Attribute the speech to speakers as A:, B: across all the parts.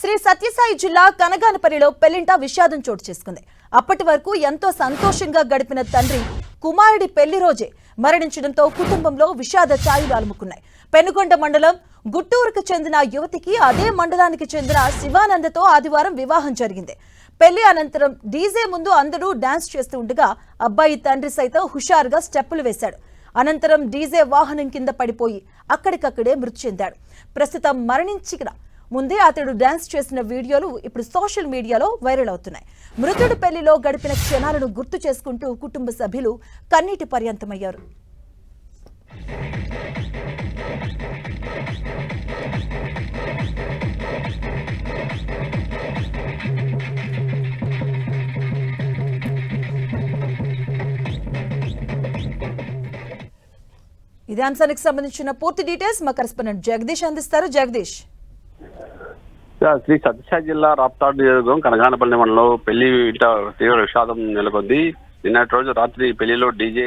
A: శ్రీ సత్యసాయి జిల్లా కనగానపల్లిలో పెళ్ళింట విషాదం చోటు చేసుకుంది. అప్పటి వరకు ఎంతో సంతోషంగా గడిపిన తండ్రి కుమారుడి పెళ్ళి రోజే మరణించడంతో కుటుంబంలో విషాద ఛాయలు అలుముకున్నాయి. పెనుగొండ మండలం గుట్టూరుకు చెందిన యువతికి అదే మండలానికి చెందిన శివానందతో ఆదివారం వివాహం జరిగింది. పెళ్ళి అనంతరం డీజే ముందు అందరూ డాన్స్ చేస్తూ ఉండగా అబ్బాయి తండ్రి సైతం హుషారుగా స్టెప్పులు వేశాడు. అనంతరం డీజే వాహనం కింద పడిపోయి అక్కడికక్కడే మృతి చెందాడు. ప్రస్తుతం మరణించిన ముందే అతడు డాన్స్ చేసిన వీడియోలు ఇప్పుడు సోషల్ మీడియాలో వైరల్ అవుతున్నాయి. మృతుడు పెళ్ళిలో గడిపిన క్షణాలను గుర్తు చేసుకుంటూ కుటుంబ సభ్యులు కన్నీటి పర్యంతమయ్యారు. ఇదే అంశానికి సంబంధించిన పూర్తి డీటెయిల్స్ మా కరెస్పాండెంట్ జగదీష్ అందిస్తారు. జగదీష్.
B: శ్రీ సత్యసాయి జిల్లా రాప్తాడు నియోజకవర్గం కనగానపల్లి మండలంలో పెళ్ళి ఇంట తీవ్ర విషాదం నెలకొంది నిన్నటి రోజు రాత్రి పెళ్ళిలో డీజే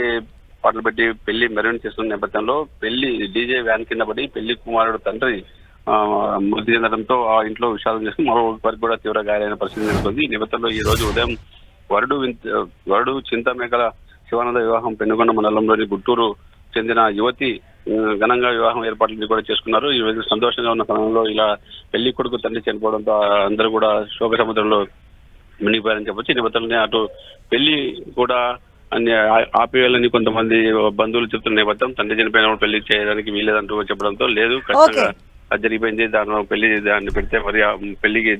B: పాటలు పెట్టి పెళ్ళి మెరవని చేస్తున్న నేపథ్యంలో పెళ్ళి డీజే వ్యాన్ కింద పడి పెళ్ళి కుమారుడు తండ్రి ఆ, మృతి చెందడంతో ఆ ఇంట్లో విషాదం చేసి మరో వారికి కూడా తీవ్ర గాయాలైన పరిస్థితి నెలకొంది. ఈ నేపథ్యంలో ఈ రోజు ఉదయం వరుడు వరుడు చింతమేకల శివానంద వివాహం పెనుగొండ మండలంలోని గుంటూరు చెందిన యువతి ఘనంగా వివాహం ఏర్పాట్లు కూడా చేసుకున్నారు. ఈ రోజు సంతోషంగా ఉన్న సమయంలో ఇలా పెళ్ళి కొడుకు తండ్రి చనిపోవడంతో అందరూ కూడా శోక సముద్రంలో మునిగిపోయారని చెప్పొచ్చు. ఈ నేపథ్యంలోనే అటు పెళ్ళి కూడా అన్ని ఆపేయాలని కొంతమంది బంధువులు చెప్తున్న నేపథ్యం తండ్రి చనిపోయినప్పుడు పెళ్ళి చేయడానికి వీలేదంటూ చెప్పడంతో లేదు. ఖచ్చితంగా అది జరిగిపోయింది. దాని పెళ్ళి దాన్ని పెడితే మరి పెళ్ళికి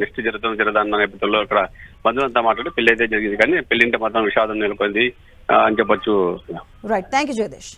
B: నెక్స్ట్ జరుగుతుంది జరగదా అన్న నేపథ్యంలో అక్కడ బంధువులంతా మాట్లాడి పెళ్ళి అయితే జరిగింది. కానీ పెళ్ళింటే మాత్రం విషాదం నెలకొంది అని చెప్పొచ్చు.
A: Right thank you Jagadish